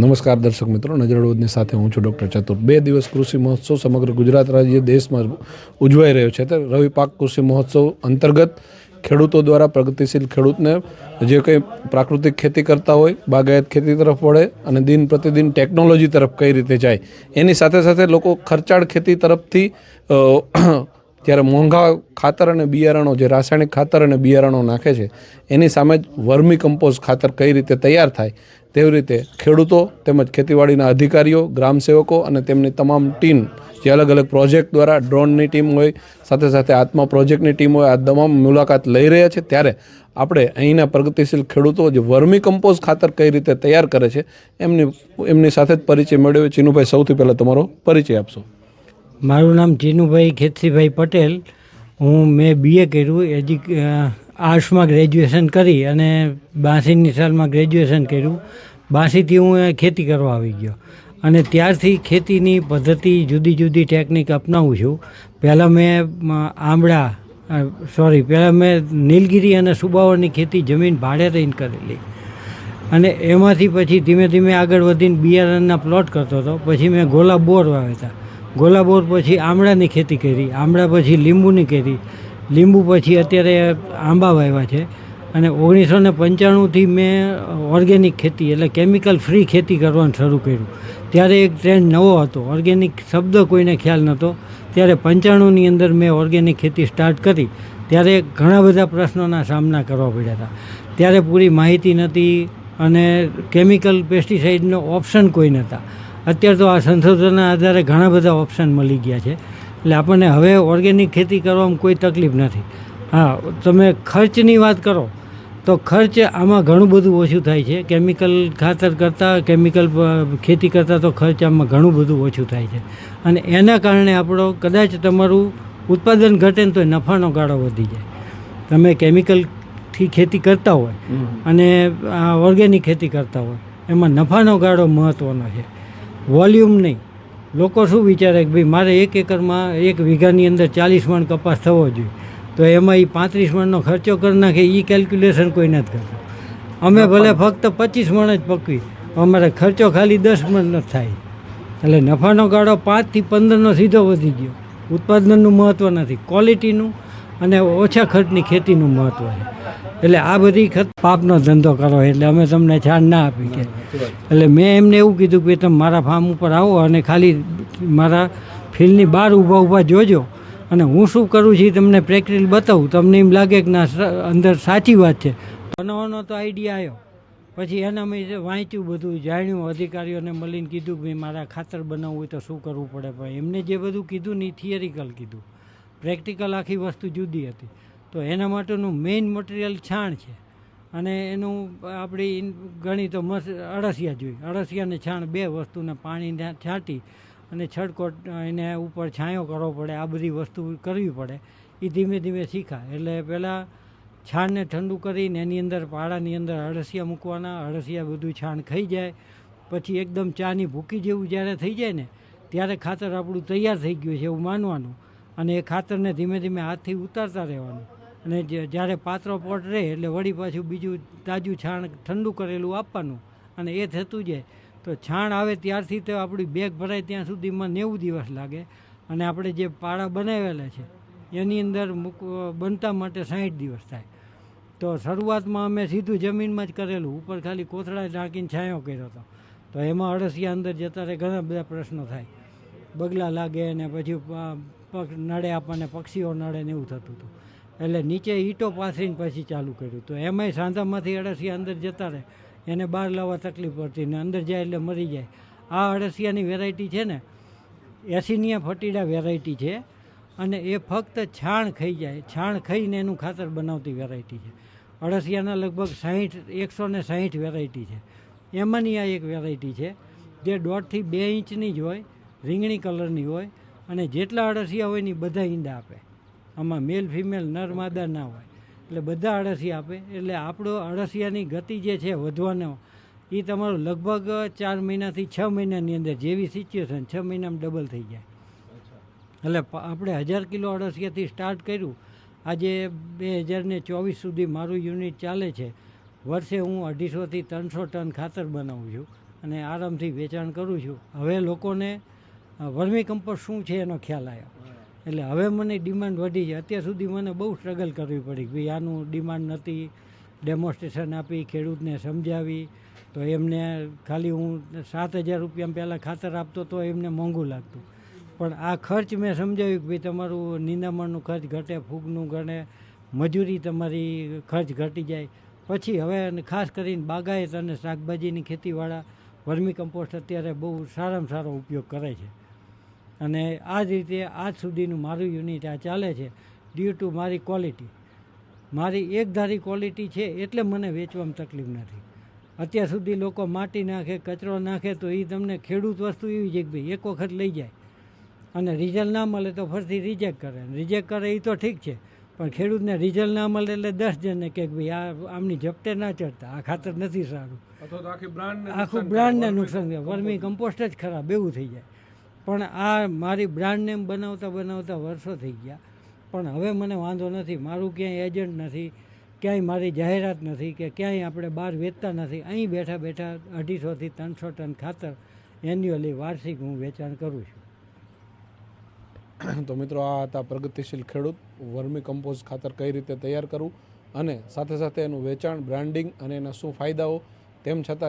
નમસ્કાર દર્શક મિત્રો નજરડોદની સાથે હું છું ડૉક્ટર ચતુર. બે દિવસ કૃષિ મહોત્સવ સમગ્ર ગુજરાત રાજ્ય દેશમાં ઉજવાઈ રહ્યો છે. ત્યારે રવિ પાક કૃષિ મહોત્સવ અંતર્ગત ખેડૂતો દ્વારા પ્રગતિશીલ ખેડૂતને જે કંઈ પ્રાકૃતિક ખેતી કરતા હોય, બાગાયત ખેતી તરફ વળે અને દિન પ્રતિદિન ટેકનોલોજી તરફ કઈ રીતે જાય, એની સાથે સાથે લોકો ખર્ચાળ ખેતી તરફથી જ્યારે મોંઘા ખાતર અને બિયારણો, જે રાસાયણિક ખાતર અને બિયારણો નાખે છે, એની સામે જ વર્મી કમ્પોઝ ખાતર કઈ રીતે તૈયાર થાય, તેવી રીતે ખેડૂતો તેમજ ખેતીવાડીના અધિકારીઓ, ગ્રામસેવકો અને તેમની તમામ ટીમ, જે અલગ અલગ પ્રોજેક્ટ દ્વારા ડ્રોનની ટીમ હોય, સાથે સાથે આત્મા પ્રોજેક્ટની ટીમ હોય, આ તમામ મુલાકાત લઈ રહ્યા છે, ત્યારે આપણે અહીંના પ્રગતિશીલ ખેડૂતો, જે વર્મી કમ્પોઝ ખાતર કઈ રીતે તૈયાર કરે છે, એમની એમની સાથે જ પરિચય મેળવ્યો. ચીનુભાઈ, સૌથી પહેલાં તમારો પરિચય આપશો. મારું નામ જીનુભાઈ ખેતસીભાઈ પટેલ. હું મેં બીએ કર્યું, એજ્યુ આર્ટ્સમાં ગ્રેજ્યુએશન કરી અને બાંસીની સાલમાં ગ્રેજ્યુએશન કર્યું. બાંસીથી હું ખેતી કરવા આવી ગયો. અને ત્યારથી ખેતીની પદ્ધતિ જુદી જુદી ટેકનિક અપનાવું છું. પહેલાં મેં આંબળા સોરી, પહેલાં મેં નીલગિરી અને સુબાવરની ખેતી જમીન ભાડે રહીને કરેલી. અને એમાંથી પછી ધીમે ધીમે આગળ વધીને બિયારણના પ્લોટ કરતો હતો. પછી મેં ગોલા બોર વાવ્યા ગોલા બોર પછી આમળાની ખેતી કરી, આમળા પછી લીંબુની કરી. લીંબુ પછી અત્યારે આંબા વાવ્યા છે અને ઓગણીસો ને પંચાણુંથી મેં ઓર્ગેનિક ખેતી એટલે કેમિકલ ફ્રી ખેતી કરવાનું શરૂ કર્યું. ત્યારે એક ટ્રેન્ડ નવો હતો. ઓર્ગેનિક શબ્દ કોઈને ખ્યાલ નહોતો. ત્યારે પંચાણુંની અંદર મેં ઓર્ગેનિક ખેતી સ્ટાર્ટ કરી. ત્યારે ઘણા બધા પ્રશ્નોના સામના કરવા પડ્યા હતા. ત્યારે પૂરી માહિતી નહોતી અને કેમિકલ પેસ્ટિસાઇડનો ઓપ્શન કોઈ નહોતા. અત્યારે તો આ સંશોધનના આધારે ઘણા બધા ઓપ્શન મળી ગયા છે. એટલે આપણને હવે ઓર્ગેનિક ખેતી કરવામાં કોઈ તકલીફ નથી. હા તમે ખર્ચની વાત કરો તો ખર્ચ આમાં ઘણું બધું ઓછું થાય છે. કેમિકલ ખાતર કરતાં કેમિકલ ખેતી કરતાં તો ખર્ચ આમાં ઘણું બધું ઓછું થાય છે. અને એના કારણે આપણો કદાચ તમારું ઉત્પાદન ઘટે ને તો નફાનો ગાળો વધી જાય. તમે કેમિકલથી ખેતી કરતા હોય અને આ ઓર્ગેનિક ખેતી કરતા હોય એમાં નફાનો ગાળો મહત્ત્વનો છે. વોલ્યુમ નહીં. લોકો શું વિચારે કે ભાઈ મારે એક એકરમાં એક વીઘાની અંદર ચાલીસ મણ કપાસ થવો જોઈએ. તો એમાં એ પાંત્રીસ મણનો ખર્ચો કરી નાખે એ કેલ્ક્યુલેશન કોઈ નથી કરતું. અમે ભલે ફક્ત પચીસ મણ જ પકવી અમારે ખર્ચો ખાલી દસ મણ થાય. એટલે નફાનો ગાળો પાંચથી પંદરનો સીધો વધી ગયો. ઉત્પાદનનું મહત્ત્વ નથી. ક્વોલિટીનું અને ઓછા ખર્ચની ખેતીનું મહત્ત્વ છે. એટલે આ બધી ખત પાપનો ધંધો કરો એટલે અમે તમને છાણ ના આપી કે. એટલે મેં એમને એવું કીધું કે તમે મારા ફાર્મ ઉપર આવો અને ખાલી મારા ફિલ્ડની બહાર ઊભા ઊભા જોજો. અને હું શું કરું છું તમને પ્રેક્ટિકલ બતાવું. તમને એમ લાગે કે ના અંદર સાચી વાત છે. બનાવવાનો તો આઈડિયા આવ્યો પછી એના મેં વાંચ્યું બધું, જાણ્યું, અધિકારીઓને મળીને કીધું કે મારા ખાતર બનાવવું હોય તો શું કરવું પડે? પણ એમને જે બધું કીધું ને એ થિયરિકલ કીધું. પ્રેક્ટિકલ આખી વસ્તુ જુદી હતી. તો એના માટેનું મેઇન મટીરિયલ છાણ છે. અને એનું આપણી ગણી તો મસ અળસિયા જોઈ અળસિયા ને છાણ બે વસ્તુને પાણી છાંટી અને છડકોટ એને ઉપર છાંયો કરવો પડે. આ બધી વસ્તુ કરવી પડે. એ ધીમે ધીમે શીખાય એટલે પહેલાં છાણને ઠંડુ કરીને એની અંદર પાડાની અંદર અળસિયા મૂકવાના. અળસિયા બધું છાણ ખાઈ જાય. પછી એકદમ ચાની ભૂકી જેવું જ્યારે થઈ જાય ને, ત્યારે ખાતર આપણું તૈયાર થઈ ગયું છે એવું માનવાનું. અને એ ખાતરને ધીમે ધીમે હાથથી ઉતારતા રહેવાનું. અને જ્યારે પાત્રો પોટ રહે એટલે વળી પાછું બીજું તાજું છાણ ઠંડુ કરેલું આપવાનું અને એ થતું જાય. તો છાણ આવે ત્યારથી તો આપણી બેગ ભરાય ત્યાં સુધીમાં નેવું દિવસ લાગે. અને આપણે જે પાળા બનાવેલા છે, એની અંદર મૂક, બનતા માટે સાઠ દિવસ થાય. તો શરૂઆતમાં અમે સીધું જમીનમાં જ કરેલું, ઉપર ખાલી કોથળા ઢાંકીને છાંયો કર્યો હતો. તો એમાં અળસિયા અંદર જતા રહે, ઘણા બધા પ્રશ્નો થાય. બગલા લાગે અને પછી નડે આપણને, પક્ષીઓ નડે ને એવું થતું હતું. એટલે નીચે ઈંટો પાથરીને પછી ચાલુ કર્યું તો એમાંય સાંધામાંથી અળસિયા અંદર જતા રહે. એને બહાર લાવવા તકલીફ પડતી ને અંદર જાય એટલે મરી જાય. આ અળસિયાની વેરાયટી છે ને, એસિનિયા ફટીડા વેરાયટી છે અને એ ફક્ત છાણ ખાઈ જાય. છાણ ખાઈને એનું ખાતર બનાવતી વેરાયટી છે. અળસિયાના લગભગ સાહીઠ, એકસો ને સાહીઠ વેરાયટી છે. એમાંની આ એક વેરાયટી છે. જે દોઢથી બે ઇંચની જ હોય, રીંગણી કલરની હોય. અને જેટલા અળસિયા હોય ને બધા ઈંડા આપે. આમાં મેલ ફિમેલ નર માદા ના હોય. એટલે બધા અળસિયા આપે. એટલે આપણો અળસિયાની ગતિ જે છે વધવાનો એ તમારું લગભગ ચાર મહિનાથી છ મહિનાની અંદર જેવી સિચ્યુએશન છ મહિનામાં ડબલ થઈ જાય. એટલે આપણે હજાર કિલો અળસિયાથી સ્ટાર્ટ કર્યું. આજે બે હજાર ને ચોવીસ સુધી મારું યુનિટ ચાલે છે. વર્ષે હું અઢીસોથી ત્રણસો ટન ખાતર બનાવું છું અને આરામથી વેચાણ કરું છું. હવે લોકોને વર્મી કમ્પોસ્ટ શું છે એનો ખ્યાલ આવ્યો. એટલે હવે મને ડિમાન્ડ વધી છે. અત્યાર સુધી મને બહુ સ્ટ્રગલ કરવી પડી કે ભાઈ આનું ડિમાન્ડ નથી. ડેમોન્સ્ટ્રેશન આપી, ખેડૂતને સમજાવી. તો એમને ખાલી હું સાત હજાર રૂપિયા પહેલાં ખાતર આપતો તો એમને મોંઘું લાગતું. પણ આ ખર્ચ મેં સમજાવ્યું કે ભાઈ તમારું નિંદામણનું ખર્ચ ઘટે, ફૂગનું ઘટે મજૂરી તમારી ખર્ચ ઘટી જાય. પછી હવે ખાસ કરીને બાગાયત અને શાકભાજીની ખેતીવાળા વર્મી કમ્પોસ્ટ અત્યારે બહુ સારામાં સારો ઉપયોગ કરે છે. અને આ જ રીતે આજ સુધીનું મારું યુનિટ આ ચાલે છે ડ્યુ ટુ મારી ક્વોલિટી મારી એકધારી ક્વોલિટી છે એટલે મને વેચવામાં તકલીફ નથી. અત્યાર સુધી લોકો માટી નાખે કચરો નાખે તો એ તમને ખેડૂત વસ્તુ એવી છે કે ભાઈ એક વખત લઈ જાય. અને રિઝલ્ટ ના મળે તો ફરીથી રિજેક્ટ કરે. રિજેક્ટ કરે એ તો ઠીક છે પણ ખેડૂતને રિઝલ્ટ ના મળે એટલે દસ જણને કહે કે ભાઈ આ આમની ઝપટે ના ચડતા. આ ખાતર નથી સારું. આખું બ્રાન્ડને નુકસાન થાય. વર્મી કમ્પોસ્ટ જ ખરાબ એવું થઈ જાય. પણ આ મારી બ્રાન્ડ નેમ બનાવતા બનાવતા વર્ષો થઈ ગયા. પણ હવે મને વાંધો નથી. મારું ક્યાંય એજન્ટ નથી, ક્યાંય મારી જાહેરાત નથી કે ક્યાંય આપણે બહાર વેચતા નથી. અહીં બેઠા બેઠા અઢીસોથી ત્રણસો ટન ખાતર એન્યુઅલી વાર્ષિક હું વેચાણ કરું છું. તો મિત્રો આ હતા પ્રગતિશીલ ખેડૂત. વર્મી કમ્પોઝ ખાતર કઈ રીતે તૈયાર કરવું અને સાથે સાથે એનું વેચાણ બ્રાન્ડિંગ અને એના શું ફાયદાઓ તેમ છતાં